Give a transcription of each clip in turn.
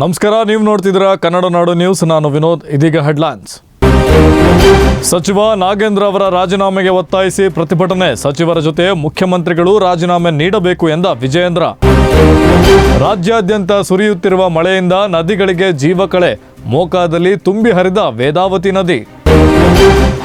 ನಮಸ್ಕಾರ, ನೀವು ನೋಡ್ತಿದ್ರ ಕನ್ನಡ ನಾಡು ನ್ಯೂಸ್. ನಾನು ವಿನೋದ್, ಇದೀಗ ಹೆಡ್ಲೈನ್ಸ್. ಸಚಿವ ನಾಗೇಂದ್ರ ಅವರ ರಾಜೀನಾಮೆಗೆ ಒತ್ತಾಯಿಸಿ ಪ್ರತಿಭಟನೆ. ಸಚಿವರ ಜೊತೆ ಮುಖ್ಯಮಂತ್ರಿಗಳು ರಾಜೀನಾಮೆ ನೀಡಬೇಕು ಎಂದ ವಿಜಯೇಂದ್ರ. ರಾಜ್ಯಾದ್ಯಂತ ಸುರಿಯುತ್ತಿರುವ ಮಳೆಯಿಂದ ನದಿಗಳಿಗೆ ಜೀವಕಳೆ ಮೋಕಾದಲ್ಲಿ ತುಂಬಿ ಹರಿದ ವೇದಾವತಿ ನದಿ.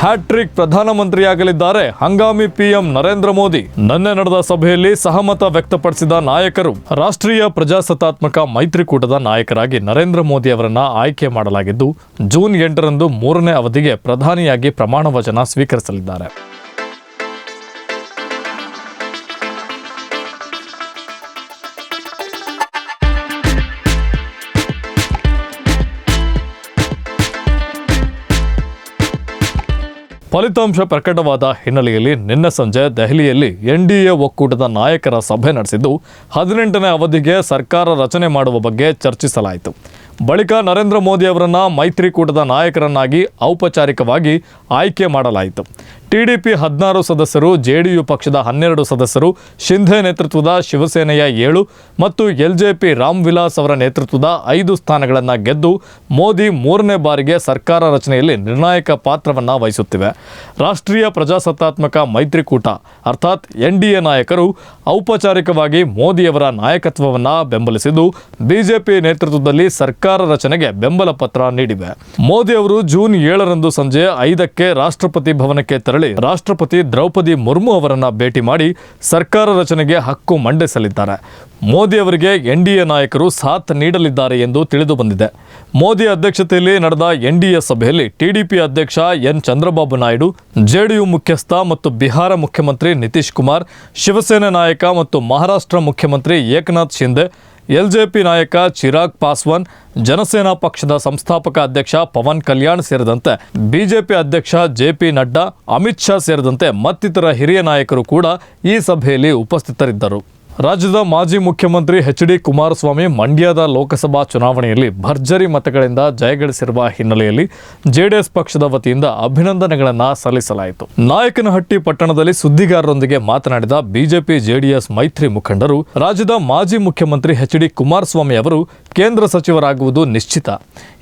ಹ್ಯಾಟ್ರಿಕ್ ಪ್ರಧಾನಮಂತ್ರಿಯಾಗಲಿದ್ದಾರೆ. ಹಂಗಾಮಿ ಪಿಎಂ ನರೇಂದ್ರ ಮೋದಿ ನಿನ್ನೆ ನಡೆದ ಸಭೆಯಲ್ಲಿ ಸಹಮತ ವ್ಯಕ್ತಪಡಿಸಿದ ನಾಯಕರು ರಾಷ್ಟ್ರೀಯ ಪ್ರಜಾಸತ್ತಾತ್ಮಕ ಮೈತ್ರಿಕೂಟದ ನಾಯಕರಾಗಿ ನರೇಂದ್ರ ಮೋದಿ ಅವರನ್ನ ಆಯ್ಕೆ ಮಾಡಲಾಗಿದ್ದು, ಜೂನ್ ಎಂಟರಂದು ಮೂರನೇ ಅವಧಿಗೆ ಪ್ರಧಾನಿಯಾಗಿ ಪ್ರಮಾಣ ವಚನ ಸ್ವೀಕರಿಸಲಿದ್ದಾರೆ. ಫಲಿತಾಂಶ ಪ್ರಕಟವಾದ ಹಿನ್ನೆಲೆಯಲ್ಲಿ ನಿನ್ನೆ ಸಂಜೆ ದೆಹಲಿಯಲ್ಲಿ ಎನ್ ಡಿ ಎ ಒಕ್ಕೂಟದ ನಾಯಕರ ಸಭೆ ನಡೆಸಿದ್ದು, ಹದಿನೆಂಟನೇ ಅವಧಿಗೆ ಸರ್ಕಾರ ರಚನೆ ಮಾಡುವ ಬಗ್ಗೆ ಚರ್ಚಿಸಲಾಯಿತು. ಬಳಿಕ ನರೇಂದ್ರ ಮೋದಿ ಅವರನ್ನು ಮೈತ್ರಿಕೂಟದ ನಾಯಕರನ್ನಾಗಿ ಔಪಚಾರಿಕವಾಗಿ ಆಯ್ಕೆ ಮಾಡಲಾಯಿತು. ಟಿಡಿಪಿ ಹದಿನಾರು ಸದಸ್ಯರು, ಜೆಡಿಯು ಪಕ್ಷದ ಹನ್ನೆರಡು ಸದಸ್ಯರು, ಶಿಂಧೆ ನೇತೃತ್ವದ ಶಿವಸೇನೆಯ ಏಳು ಮತ್ತು ಎಲ್ಜೆಪಿ ರಾಮ್ ವಿಲಾಸ್ ಅವರ ನೇತೃತ್ವದ ಐದು ಸ್ಥಾನಗಳನ್ನು ಗೆದ್ದು ಮೋದಿ ಮೂರನೇ ಬಾರಿಗೆ ಸರ್ಕಾರ ರಚನೆಯಲ್ಲಿ ನಿರ್ಣಾಯಕ ಪಾತ್ರವನ್ನು ವಹಿಸುತ್ತಿವೆ. ರಾಷ್ಟ್ರೀಯ ಪ್ರಜಾಸತ್ತಾತ್ಮಕ ಮೈತ್ರಿಕೂಟ, ಅರ್ಥಾತ್ ಎನ್ಡಿಎ ನಾಯಕರು ಔಪಚಾರಿಕವಾಗಿ ಮೋದಿಯವರ ನಾಯಕತ್ವವನ್ನು ಬೆಂಬಲಿಸಿದ್ದು, ಬಿಜೆಪಿ ನೇತೃತ್ವದಲ್ಲಿ ಸರ್ಕಾರ ರಚನೆಗೆ ಬೆಂಬಲ ಪತ್ರ ನೀಡಿವೆ. ಮೋದಿ ಅವರು ಜೂನ್ ಏಳರಂದು ಸಂಜೆ ಐದಕ್ಕೆ ರಾಷ್ಟ್ರಪತಿ ಭವನಕ್ಕೆ ತೆರಳಿ ರಾಷ್ಟ್ರಪತಿ ದ್ರೌಪದಿ ಮುರ್ಮು ಅವರನ್ನ ಭೇಟಿ ಮಾಡಿ ಸರ್ಕಾರ ರಚನೆಗೆ ಹಕ್ಕು ಮಂಡಿಸಲಿದ್ದಾರೆ. ಮೋದಿ ಅವರಿಗೆ ಎನ್ಡಿಎ ನಾಯಕರು ಸಾಥ್ ನೀಡಲಿದ್ದಾರೆ ಎಂದು ತಿಳಿದು ಬಂದಿದೆ. ಮೋದಿ ಅಧ್ಯಕ್ಷತೆಯಲ್ಲಿ ನಡೆದ ಎನ್ಡಿಎ ಸಭೆಯಲ್ಲಿ ಟಿಡಿಪಿ ಅಧ್ಯಕ್ಷ ಎನ್ ಚಂದ್ರಬಾಬು ನಾಯ್ಡು ಜೆಡಿಯು ಮುಖ್ಯಸ್ಥ ಮತ್ತು ಬಿಹಾರ ಮುಖ್ಯಮಂತ್ರಿ ನಿತೀಶ್ ಕುಮಾರ್, ಶಿವಸೇನೆ ನಾಯಕ ಮತ್ತು ಮಹಾರಾಷ್ಟ್ರ ಮುಖ್ಯಮಂತ್ರಿ ಏಕನಾಥ್ ಶಿಂದೆ ಎಲ್ಜೆಪಿ ನಾಯಕ ಚಿರಾಗ್ ಪಾಸ್ವಾನ್, ಜನಸೇನಾ ಪಕ್ಷದ ಸಂಸ್ಥಾಪಕ ಅಧ್ಯಕ್ಷ ಪವನ್ ಕಲ್ಯಾಣ್ ಸೇರಿದಂತೆ ಬಿಜೆಪಿ ಅಧ್ಯಕ್ಷ ಜೆ ಪಿ ನಡ್ಡಾ, ಅಮಿತ್ ಶಾ ಸೇರಿದಂತೆ ಮತ್ತಿತರ ಹಿರಿಯ ನಾಯಕರು ಕೂಡ ಈ ಸಭೆಯಲ್ಲಿ ಉಪಸ್ಥಿತರಿದ್ದರು. ರಾಜ್ಯದ ಮಾಜಿ ಮುಖ್ಯಮಂತ್ರಿ ಎಚ್ ಡಿ ಕುಮಾರಸ್ವಾಮಿ ಮಂಡ್ಯದ ಲೋಕಸಭಾ ಚುನಾವಣೆಯಲ್ಲಿ ಭರ್ಜರಿ ಮತಗಳಿಂದ ಜಯಗಳಿಸಿರುವ ಹಿನ್ನೆಲೆಯಲ್ಲಿ ಜೆಡಿಎಸ್ ಪಕ್ಷದ ವತಿಯಿಂದ ಅಭಿನಂದನೆಗಳನ್ನು ಸಲ್ಲಿಸಲಾಯಿತು. ನಾಯಕನಹಟ್ಟಿ ಪಟ್ಟಣದಲ್ಲಿ ಸುದ್ದಿಗಾರರೊಂದಿಗೆ ಮಾತನಾಡಿದ ಬಿಜೆಪಿ ಜೆಡಿಎಸ್ ಮೈತ್ರಿ ಮುಖಂಡರು, ರಾಜ್ಯದ ಮಾಜಿ ಮುಖ್ಯಮಂತ್ರಿ ಎಚ್ ಡಿ ಕುಮಾರಸ್ವಾಮಿ ಅವರು ಕೇಂದ್ರ ಸಚಿವರಾಗುವುದು ನಿಶ್ಚಿತ.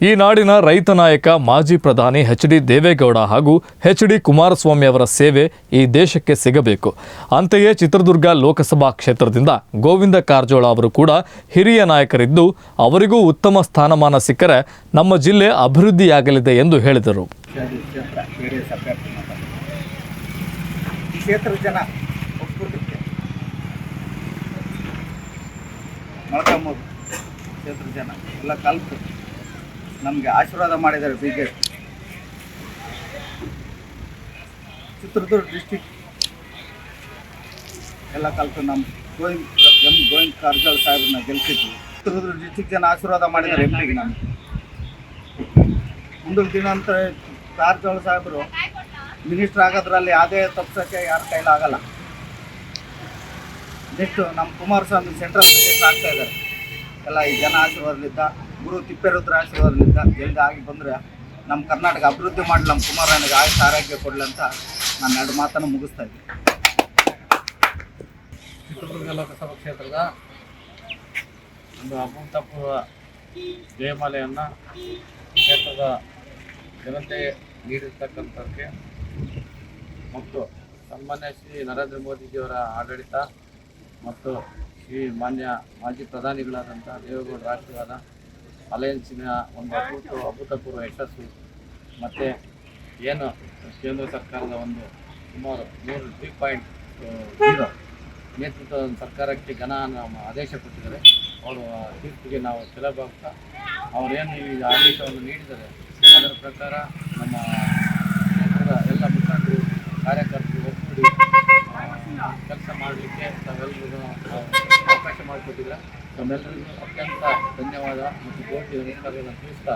ಈ ನಾಡಿನ ರೈತ ನಾಯಕ, ಮಾಜಿ ಪ್ರಧಾನಿ ಎಚ್ ಡಿ ದೇವೇಗೌಡ ಹಾಗೂ ಎಚ್ ಡಿ ಕುಮಾರಸ್ವಾಮಿ ಅವರ ಸೇವೆ ಈ ದೇಶಕ್ಕೆ ಸಿಗಬೇಕು. ಅಂತೆಯೇ ಚಿತ್ರದುರ್ಗ ಲೋಕಸಭಾ ಕ್ಷೇತ್ರದಿಂದ ಗೋವಿಂದ ಕಾರಜೋಳ ಅವರು ಕೂಡ ಹಿರಿಯ ನಾಯಕರಿದ್ದು ಅವರಿಗೂ ಉತ್ತಮ ಸ್ಥಾನಮಾನ ಸಿಕ್ಕರೆ ನಮ್ಮ ಜಿಲ್ಲೆ ಅಭಿವೃದ್ಧಿಯಾಗಲಿದೆ ಎಂದು ಹೇಳಿದರು. ಕ್ಷೇತ್ರ ಜನ ನಮಗೆ ಆಶೀರ್ವಾದ ಮಾಡಿದ್ದಾರೆ B J P Chitradurga district ಎಲ್ಲ ಕಲ್ತು ನಮ್ಮ ಗೋವಿಂದ್ ಎಂ ಗೋವಿಂದ ಕಾರಜೋಳ ಸಾಹೇಬ್ರನ್ನ ಗೆಲ್ಸಿದ್ವಿ. ಚಿತ್ರದುರ್ಗ ಡಿಸ್ಟಿಕ್ ಜನ ಆಶೀರ್ವಾದ ಮಾಡಿದ್ದಾರೆ ಎಂ ನಮಗೆ ಮುಂದಿನ ಅಂತ ಕಾರಜೋಳ ಸಾಹೇಬರು ಮಿನಿಸ್ಟರ್ ಆಗೋದ್ರಲ್ಲಿ ಯಾವುದೇ ತಪ್ಸೋಕ್ಕೆ ಯಾರ ಕೈಲಾಗಲ್ಲ. ನೆಕ್ಸ್ಟು ನಮ್ಮ ಕುಮಾರಸ್ವಾಮಿ ಸೆಂಟ್ರಲ್ ಮಿನಿಸ್ಟರ್ ಆಗ್ತಾ ಇದ್ದಾರೆ. ಎಲ್ಲ ಈ ಜನ ಆಶೀರ್ವಾದಲಿದ್ದ ಗುರು ತಿಪ್ಪೇರುದ್ರ ಆಶೀರ್ವಾದಲಿದ್ದ ಜಲ್ದಿ ಆಗಿ ಬಂದರೆ ನಮ್ಮ ಕರ್ನಾಟಕ ಅಭಿವೃದ್ಧಿ ಮಾಡಿ ನಮ್ಮ ಕುಮಾರನಿಗೆ ಆಯುಷ್ ಆರೋಗ್ಯ ಕೊಡಲಿ ಅಂತ ನಾನು ಎರಡು ಮಾತನ್ನು ಮುಗಿಸ್ತಾ ಇದ್ದೀನಿ. ಚಿತ್ರದುರ್ಗ ಲೋಕಸಭಾ ಕ್ಷೇತ್ರದ ಒಂದು ಅಭೂತಪೂರ್ವ ಜಯಮಾಲೆಯನ್ನು ಕ್ಷೇತ್ರದ ಜನತೆ ನೀಡಿರ್ತಕ್ಕಂಥದ್ದಕ್ಕೆ ಮತ್ತು ಸನ್ಮಾನ್ಯ ಶ್ರೀ ನರೇಂದ್ರ ಮೋದಿಜಿಯವರ ಆಡಳಿತ ಮತ್ತು ಶ್ರೀ ಮಾನ್ಯ ಮಾಜಿ ಪ್ರಧಾನಿಗಳಾದಂಥ ದೇವೇಗೌಡರ ಆಶೀರ್ವಾದ ಅಲಯನ್ಸಿನ ಒಂದು ಅಭೂತ ಅಭೂತಪೂರ್ವ ಯಶಸ್ಸು ಮತ್ತು ಏನು ಕೇಂದ್ರ ಸರ್ಕಾರದ ಒಂದು ಸುಮಾರು ಮೂರು ತ್ರೀ ಪಾಯಿಂಟ್ ಜೀರೋ ನೇತೃತ್ವದ ಸರ್ಕಾರಕ್ಕೆ ಘನ ಆದೇಶ ಕೊಟ್ಟಿದ್ದಾರೆ. ಅವರು ತೀರ್ಪಿಗೆ ನಾವು ಕೆಲಭಾಗ್ತಾ ಅವರೇನು ಈ ಆದೇಶವನ್ನು ನೀಡಿದ್ದಾರೆ, ಅದರ ಪ್ರಕಾರ ನಮ್ಮ ಎಲ್ಲ ಮುಖಂಡರು, ಕಾರ್ಯಕರ್ತರು ಒಗ್ಗೂಡಿ ಕೆಲಸ ಮಾಡಲಿಕ್ಕೆ ತಾವೆಲ್ಲರಿಗೂ ಅವಕಾಶ ಮಾಡಿಕೊಟ್ಟಿದ್ದಾರೆ? ತಮ್ಮೆಲ್ಲರಿಗೂ ಅತ್ಯಂತ ಧನ್ಯವಾದ ಮತ್ತು ಕೋಟಿ ನಮಸ್ಕಾರಗಳನ್ನು ತಿಳಿಸ್ತಾ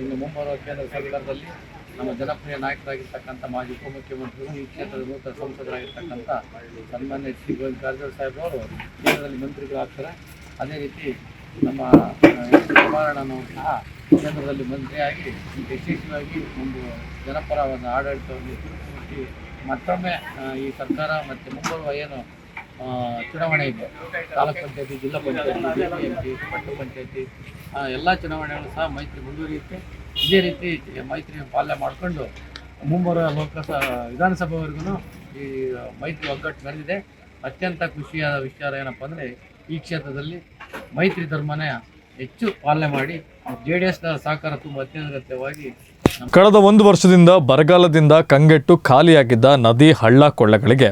ಇನ್ನು ಮುಂಬರುವ ಕೇಂದ್ರ ಸರ್ಕಾರದಲ್ಲಿ ನಮ್ಮ ಜನಪ್ರಿಯ ನಾಯಕರಾಗಿರ್ತಕ್ಕಂಥ ಮಾಜಿ ಉಪಮುಖ್ಯಮಂತ್ರಿಗಳು, ಈ ಕ್ಷೇತ್ರದ ನೂತನ ಸಂಸದರಾಗಿರ್ತಕ್ಕಂಥ ಸನ್ಮಾನ್ಯ ಶ್ರೀ ಗೋವಿಂದ ಕಾರಜೋಳ ಸಾಹೇಬ್ರವರು ಕೇಂದ್ರದಲ್ಲಿ ಮಂತ್ರಿಗಳಾಗ್ತಾರೆ ಅದೇ ರೀತಿ ನಮ್ಮ ಕುಮಾರಣ್ಣನವರು ಸಹ ಕೇಂದ್ರದಲ್ಲಿ ಮಂತ್ರಿಯಾಗಿ, ಯಶಸ್ವಿಯಾಗಿ ಒಂದು ಜನಪರವಾದ ಆಡಳಿತವನ್ನು ಮುಟ್ಟಿ ಮತ್ತೊಮ್ಮೆ ಈ ಸರ್ಕಾರ ಮತ್ತು ಮುಂಬರುವ ಏನು ಚುನಾವಣೆ ಇದೆ. ತಾಲೂಕ್ ಪಂಚಾಯತಿ, ಜಿಲ್ಲಾ ಪಂಚಾಯತಿ ಬಿಬಿಎಂಪಿ ಪಟ್ಟಣ ಪಂಚಾಯತಿ ಎಲ್ಲ ಚುನಾವಣೆಗಳು ಸಹ ಮೈತ್ರಿ ಮುಂದುವರಿಯುತ್ತೆ. ಇದೇ ರೀತಿ ಮೈತ್ರಿ ಪಾಲನೆ ಮಾಡಿಕೊಂಡು ಮುಂಬರುವ ಲೋಕಸಭಾ ವಿಧಾನಸಭೆವರೆಗೂ ಈ ಮೈತ್ರಿ ಒಗ್ಗಟ್ಟು ನಡೆದಿದೆ. ಅತ್ಯಂತ ಖುಷಿಯಾದ ವಿಚಾರ ಏನಪ್ಪ ಅಂದರೆ ಈ ಕ್ಷೇತ್ರದಲ್ಲಿ ಮೈತ್ರಿ ಧರ್ಮನೇ ಹೆಚ್ಚು ಪಾಲನೆ ಮಾಡಿ ಜೆ ಡಿ ಎಸ್ನ ಸಹಕಾರ ತುಂಬ ಅತ್ಯಗತ್ಯವಾಗಿ ಕಳೆದ ಒಂದು ವರ್ಷದಿಂದ ಬರಗಾಲದಿಂದ ಕಂಗೆಟ್ಟು ಖಾಲಿಯಾಗಿದ್ದ ನದಿ ಹಳ್ಳ ಕೊಳ್ಳಗಳಿಗೆ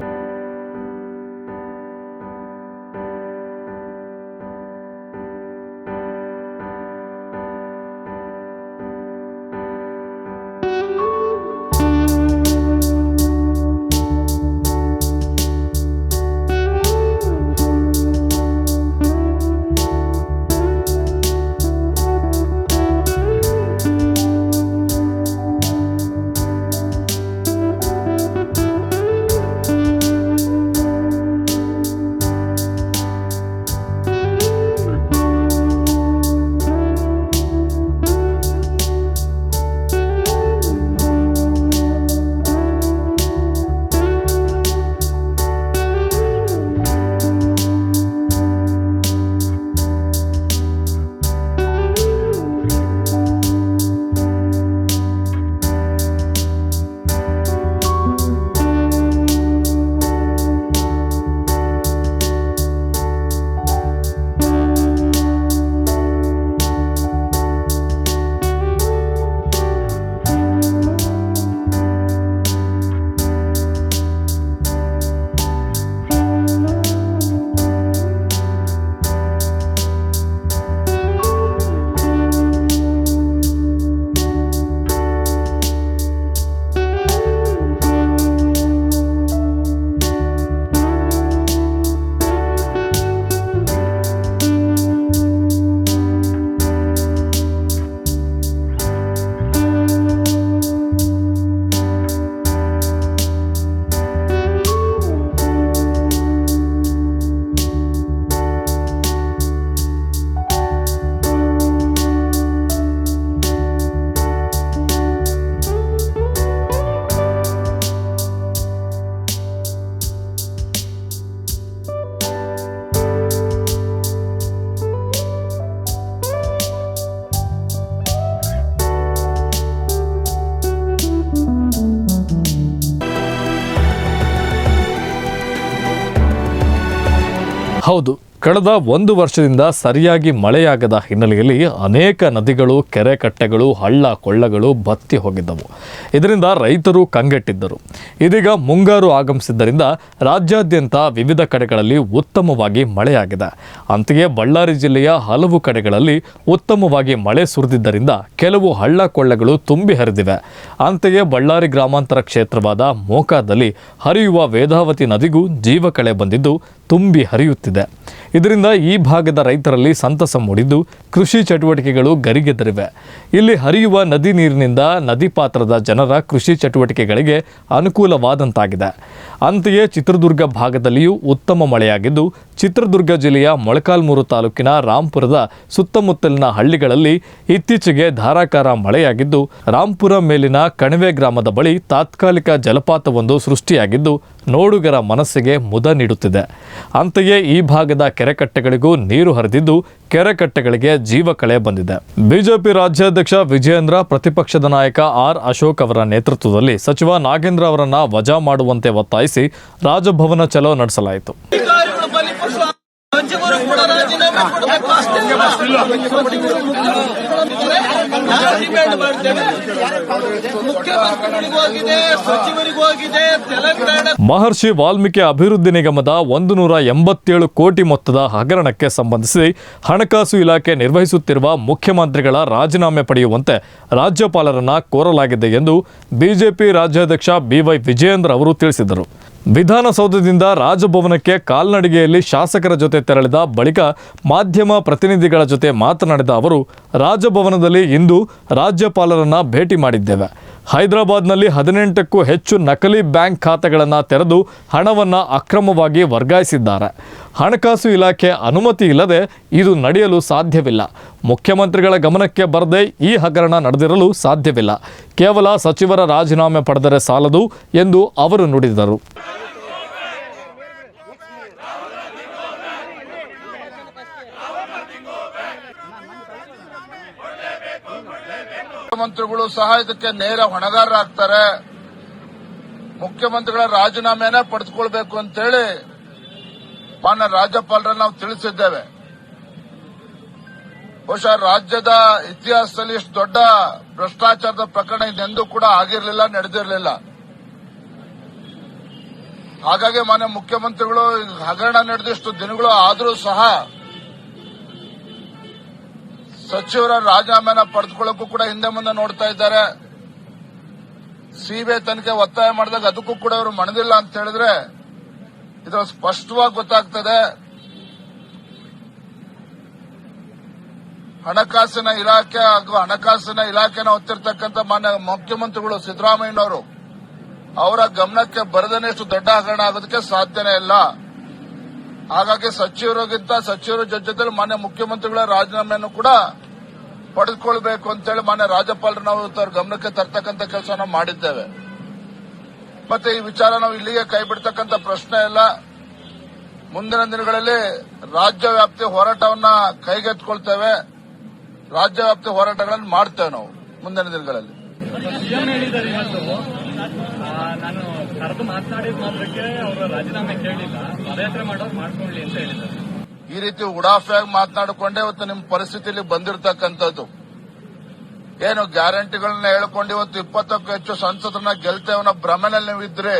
ಹೌದು ಕಳೆದ ಒಂದು ವರ್ಷದಿಂದ ಸರಿಯಾಗಿ ಮಳೆಯಾಗದ ಹಿನ್ನೆಲೆಯಲ್ಲಿ ಅನೇಕ ನದಿಗಳು ಕೆರೆ ಕಟ್ಟೆಗಳು ಹಳ್ಳ, ಕೊಳ್ಳಗಳು ಬತ್ತಿ ಹೋಗಿದ್ದವು. ಇದರಿಂದ ರೈತರು ಕಂಗೆಟ್ಟಿದ್ದರು. ಇದೀಗ ಮುಂಗಾರು ಆಗಮಿಸಿದ್ದರಿಂದ ರಾಜ್ಯಾದ್ಯಂತ ವಿವಿಧ ಕಡೆಗಳಲ್ಲಿ ಉತ್ತಮವಾಗಿ ಮಳೆಯಾಗಿದೆ. ಅಂತೆಯೇ ಬಳ್ಳಾರಿ ಜಿಲ್ಲೆಯ ಹಲವು ಕಡೆಗಳಲ್ಲಿ ಉತ್ತಮವಾಗಿ ಮಳೆ ಸುರಿದಿದ್ದರಿಂದ ಕೆಲವು ಹಳ್ಳ, ಕೊಳ್ಳಗಳು ತುಂಬಿ ಹರಿದಿವೆ. ಅಂತೆಯೇ ಬಳ್ಳಾರಿ ಗ್ರಾಮಾಂತರ ಕ್ಷೇತ್ರವಾದ ಮೋಕಾದಲ್ಲಿ ಹರಿಯುವ ವೇದಾವತಿ ನದಿಗೂ ಜೀವಕಳೆ ಬಂದಿದ್ದು ತುಂಬಿ ಹರಿಯುತ್ತಿದೆ. ಇದರಿಂದ ಈ ಭಾಗದ ರೈತರಲ್ಲಿ ಸಂತಸ ಮೂಡಿದ್ದು ಕೃಷಿ ಚಟುವಟಿಕೆಗಳು ಗರಿಗೆದರಿವೆ ಇಲ್ಲಿ ಹರಿಯುವ ನದಿ ನೀರಿನಿಂದ ನದಿ ಪಾತ್ರದ ಜನರ ಕೃಷಿ ಚಟುವಟಿಕೆಗಳಿಗೆ ಅನುಕೂಲವಾದಂತಾಗಿದೆ. ಅಂತೆಯೇ ಚಿತ್ರದುರ್ಗ ಭಾಗದಲ್ಲಿಯೂ ಉತ್ತಮ ಮಳೆಯಾಗಿದ್ದು, ಚಿತ್ರದುರ್ಗ ಜಿಲ್ಲೆಯ ಮೊಳಕಾಲ್ಮೂರು ತಾಲೂಕಿನ ರಾಂಪುರದ ಸುತ್ತಮುತ್ತಲಿನ ಹಳ್ಳಿಗಳಲ್ಲಿ ಇತ್ತೀಚೆಗೆ ಧಾರಾಕಾರ ಮಳೆಯಾಗಿದ್ದು, ರಾಂಪುರ ಮೇಲಿನ ಕಣಿವೆ ಗ್ರಾಮದ ಬಳಿ ತಾತ್ಕಾಲಿಕ ಜಲಪಾತವೊಂದು ಸೃಷ್ಟಿಯಾಗಿದ್ದು ನೋಡುಗರ ಮನಸ್ಸಿಗೆ ಮುದ ನೀಡುತ್ತಿದೆ. ಅಂತೆಯೇ ಈ ಭಾಗದ ಕೆರೆಕಟ್ಟೆಗಳಿಗೂ ನೀರು ಹರಿದಿದ್ದು ಕೆರೆಕಟ್ಟೆಗಳಿಗೆ ಜೀವಕಳೆ ಬಂದಿದೆ. ಬಿಜೆಪಿ ರಾಜ್ಯಾಧ್ಯಕ್ಷ ವಿಜಯೇಂದ್ರ, ಪ್ರತಿಪಕ್ಷದ ನಾಯಕ ಆರ್ ಅಶೋಕ್ ಅವರ ನೇತೃತ್ವದಲ್ಲಿ ಸಚಿವ ನಾಗೇಂದ್ರ ಅವರನ್ನ ವಜಾ ಮಾಡುವಂತೆ ಒತ್ತಾಯಿಸಿ ರಾಜಭವನ ಚಲೋ ನಡೆಸಲಾಯಿತು. ಕೂಡ ರಾಜೀನಾಮೆ ಕೊಡಬೇಕು ಡಿಮ್ಯಾಂಡ್ ಮಾಡ್ತೇವೆ. ತೆಲಂಗಾಣ ಮಹರ್ಷಿ ವಾಲ್ಮೀಕಿ ಅಭಿವೃದ್ಧಿ ನಿಗಮದ ಒಂದು ನೂರ ಎಂಬತ್ತೇಳು ಕೋಟಿ ಮೊತ್ತದ ಹಗರಣಕ್ಕೆ ಸಂಬಂಧಿಸಿ ಹಣಕಾಸು ಇಲಾಖೆ ನಿರ್ವಹಿಸುತ್ತಿರುವ ಮುಖ್ಯಮಂತ್ರಿಗಳ ರಾಜೀನಾಮೆ ಪಡೆಯುವಂತೆ ರಾಜ್ಯಪಾಲರನ್ನ ಕೋರಲಾಗಿದೆ ಎಂದು ಬಿಜೆಪಿ ರಾಜ್ಯಾಧ್ಯಕ್ಷ ಬಿವೈ ವಿಜಯೇಂದ್ರ ಅವರು ತಿಳಿಸಿದರು. ವಿಧಾನಸೌಧದಿಂದ ರಾಜಭವನಕ್ಕೆ ಕಾಲ್ನಡಿಗೆಯಲ್ಲಿ ಶಾಸಕರ ಜೊತೆ ತೆರಳಿದ ಬಳಿಕ ಮಾಧ್ಯಮ ಪ್ರತಿನಿಧಿಗಳ ಜೊತೆ ಮಾತನಾಡಿದ ಅವರು, ರಾಜಭವನದಲ್ಲಿ ಇಂದು ರಾಜ್ಯಪಾಲರನ್ನ ಭೇಟಿ ಮಾಡಿದ್ದೇವೆ. ಹೈದರಾಬಾದ್ನಲ್ಲಿ ಹದಿನೆಂಟಕ್ಕೂ ಹೆಚ್ಚು ನಕಲಿ ಬ್ಯಾಂಕ್ ಖಾತೆಗಳನ್ನು ತೆರೆದು ಹಣವನ್ನು ಅಕ್ರಮವಾಗಿ ವರ್ಗಾಯಿಸಿದ್ದಾರೆ. ಹಣಕಾಸು ಇಲಾಖೆ ಅನುಮತಿ ಇಲ್ಲದೆ ಇದು ನಡೆಯಲು ಸಾಧ್ಯವಿಲ್ಲ. ಮುಖ್ಯಮಂತ್ರಿಗಳ ಗಮನಕ್ಕೆ ಬರದೆ ಈ ಹಗರಣ ನಡೆದಿರಲು ಸಾಧ್ಯವಿಲ್ಲ. ಕೇವಲ ಸಚಿವರ ರಾಜೀನಾಮೆ ಪಡೆದರೆ ಸಾಲದು ಎಂದು ಅವರು ನುಡಿದರು. ಮುಖ್ಯಮಂತ್ರಿಗಳು ಸಹ ಇದಕ್ಕೆ ನೇರ ಹೊಣೆಗಾರರಾಗ್ತಾರೆ. ಮುಖ್ಯಮಂತ್ರಿಗಳ ರಾಜೀನಾಮೆನ ಪಡೆದುಕೊಳ್ಬೇಕು ಅಂತೇಳಿ ಮಾನ್ಯ ರಾಜ್ಯಪಾಲರನ್ನು ನಾವು ತಿಳಿಸಿದ್ದೇವೆ. ಬಹುಶಃ ರಾಜ್ಯದ ಇತಿಹಾಸದಲ್ಲಿ ಇಷ್ಟು ದೊಡ್ಡ ಭ್ರಷ್ಟಾಚಾರದ ಪ್ರಕರಣ ಇದೆಂದೂ ಕೂಡ ಆಗಿರಲಿಲ್ಲ, ನಡೆದಿರಲಿಲ್ಲ. ಹಾಗಾಗಿ ಮಾನ್ಯ ಮುಖ್ಯಮಂತ್ರಿಗಳು ಹಗರಣ ನಡೆದಿಷ್ಟು ದಿನಗಳು ಆದರೂ ಸಹ ಸಚಿವರ ರಾಜೀನಾಮೆನ ಪಡೆದುಕೊಳ್ಳಕ್ಕೂ ಕೂಡ ಹಿಂದೆ ಮುಂದೆ ನೋಡ್ತಾ ಇದ್ದಾರೆ. ಸಿಬಿಐ ತನಿಖೆ ಒತ್ತಾಯ ಮಾಡಿದಾಗ ಅದಕ್ಕೂ ಕೂಡ ಅವರು ಮಣದಿಲ್ಲ ಅಂತ ಹೇಳಿದ್ರೆ ಇದು ಸ್ಪಷ್ಟವಾಗಿ ಗೊತ್ತಾಗ್ತದೆ. ಹಣಕಾಸಿನ ಇಲಾಖೆ ಹಾಗೂ ಹಣಕಾಸಿನ ಇಲಾಖೆನ ಹೊತ್ತಿರ್ತಕ್ಕಂಥ ಮಾನ್ಯ ಮುಖ್ಯಮಂತ್ರಿಗಳು ಸಿದ್ದರಾಮಯ್ಯನವರು ಅವರ ಗಮನಕ್ಕೆ ಬರದನೆಷ್ಟು ದೊಡ್ಡ ಹಗರಣ ಆಗೋದಕ್ಕೆ ಸಾಧ್ಯನೇ ಇಲ್ಲ. ಹಾಗಾಗಿ ಸಚಿವರಿಗಿಂತ ಸಚಿವರ ಜೊತೆ ಮಾನ್ಯ ಮುಖ್ಯಮಂತ್ರಿಗಳ ರಾಜೀನಾಮೆಯನ್ನು ಕೂಡ ಪಡೆದುಕೊಳ್ಬೇಕು ಅಂತೇಳಿ ಮಾನ್ಯ ರಾಜ್ಯಪಾಲರು ನಾವು ಗಮನಕ್ಕೆ ತರ್ತಕ್ಕಂಥ ಕೆಲಸನ ಮಾಡಿದ್ದೇವೆ. ಮತ್ತೆ ಈ ವಿಚಾರ ನಾವು ಇಲ್ಲಿಗೆ ಕೈ ಬಿಡ್ತಕ್ಕಂಥ ಪ್ರಶ್ನೆ ಇಲ್ಲ ಮುಂದಿನ ದಿನಗಳಲ್ಲಿ ರಾಜ್ಯ ವ್ಯಾಪ್ತಿ ಹೋರಾಟವನ್ನ ಕೈಗೆತ್ಕೊಳ್ತೇವೆ ರಾಜ್ಯ ವ್ಯಾಪ್ತಿ ಹೋರಾಟಗಳನ್ನು ಮಾಡ್ತೇವೆ ನಾವು ಮುಂದಿನ ದಿನಗಳಲ್ಲಿ. ನಾನು ಮಾತನಾಡಿದ ಮಾತ್ರಕ್ಕೆ ಅವರು ರಾಜೀನಾಮೆ ಕೇಳಿಲ್ಲ. ಪದಯಾತ್ರೆ ಮಾಡೋದು ಮಾಡ್ಕೊಳ್ಳಿ ಅಂತ ಹೇಳಿದ್ದಾರೆ. ಈ ರೀತಿ ಉಡಾಫೆಯಾಗಿ ಮಾತನಾಡಿಕೊಂಡೇ ಇವತ್ತು ನಿಮ್ಮ ಪರಿಸ್ಥಿತಿಯಲ್ಲಿ ಬಂದಿರತಕ್ಕಂಥದ್ದು. ಏನು ಗ್ಯಾರಂಟಿಗಳನ್ನ ಹೇಳ್ಕೊಂಡು ಇವತ್ತು ಇಪ್ಪತ್ತಕ್ಕೂ ಹೆಚ್ಚು ಸಂಸದರನ್ನ ಗೆಲ್ತೇವನ ಭ್ರಮೆನಲ್ಲಿ ನೀವಿದ್ರೆ,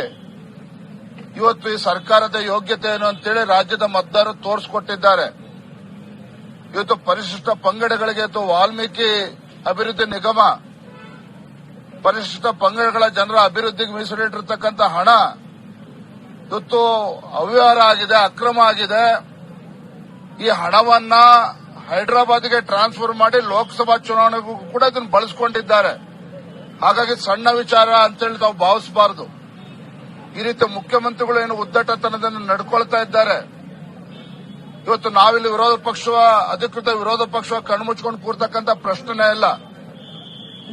ಇವತ್ತು ಈ ಸರ್ಕಾರದ ಯೋಗ್ಯತೆ ಏನು ಅಂತೇಳಿ ರಾಜ್ಯದ ಮತದಾರರು ತೋರಿಸಿಕೊಟ್ಟಿದ್ದಾರೆ. ಇವತ್ತು ಪರಿಶಿಷ್ಟ ಪಂಗಡಗಳಿಗೆ ಅಥವಾ ವಾಲ್ಮೀಕಿ ಅಭಿವೃದ್ಧಿ ನಿಗಮ, ಪರಿಶಿಷ್ಟ ಪಂಗಡಗಳ ಜನರ ಅಭಿವೃದ್ಧಿಗೆ ಮೀಸಲಿಟ್ಟಿರ್ತಕ್ಕಂಥ ಹಣ, ಇವತ್ತು ಅವ್ಯವಹಾರ ಆಗಿದೆ, ಅಕ್ರಮ ಆಗಿದೆ. ಈ ಹಣವನ್ನ ಹೈದರಾಬಾದ್ಗೆ ಟ್ರಾನ್ಸ್ಫರ್ ಮಾಡಿ ಲೋಕಸಭಾ ಚುನಾವಣೆಗೂ ಕೂಡ ಇದನ್ನು ಬಳಸಿಕೊಂಡಿದ್ದಾರೆ. ಹಾಗಾಗಿ ಸಣ್ಣ ವಿಚಾರ ಅಂತೇಳಿ ತಾವು ಭಾವಿಸಬಾರದು. ಈ ರೀತಿ ಮುಖ್ಯಮಂತ್ರಿಗಳು ಏನು ಉದ್ದಟತನದಿಂದ ನಡ್ಕೊಳ್ತಾ ಇದ್ದಾರೆ. ಇವತ್ತು ನಾವಿಲ್ಲಿ ವಿರೋಧ ಪಕ್ಷ ಅಧಿಕೃತ ವಿರೋಧ ಪಕ್ಷ ಕಣ್ಮುಚ್ಕೊಂಡು ಕೂರ್ತಕ್ಕಂಥ ಪ್ರಶ್ನೆನೇ ಇಲ್ಲ.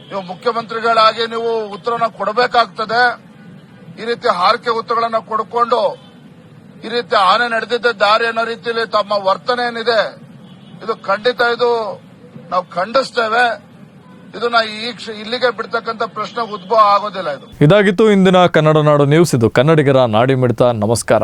ನೀವು ಮುಖ್ಯಮಂತ್ರಿಗಳಾಗಿ ನೀವು ಉತ್ತರನ ಕೊಡಬೇಕಾಗ್ತದೆ. ಈ ರೀತಿ ಹಾರಿಕೆ ಉತ್ತರಗಳನ್ನು ಕೊಡ್ಕೊಂಡು ಈ ರೀತಿ ಆನೆ ನಡೆದಿದ್ದ ದಾರಿ ಅನ್ನೋ ರೀತಿಯಲ್ಲಿ ತಮ್ಮ ವರ್ತನೆ ಏನಿದೆ, ಇದು ಖಂಡಿತ ಇದು ನಾವು ಖಂಡಿಸ್ತೇವೆ. ಇದನ್ನ ಈ ಇಲ್ಲಿಗೆ ಬಿಡ್ತಕ್ಕಂಥ ಪ್ರಶ್ನೆ ಉದ್ಭವ ಆಗೋದಿಲ್ಲ ಇದು. ಇದಾಗಿತ್ತು ಇಂದಿನ ಕನ್ನಡ ನಾಡು ನ್ಯೂಸ್. ಇದು ಕನ್ನಡಿಗರ ನಾಡಿ ಮಿಡಿತ ನಮಸ್ಕಾರ.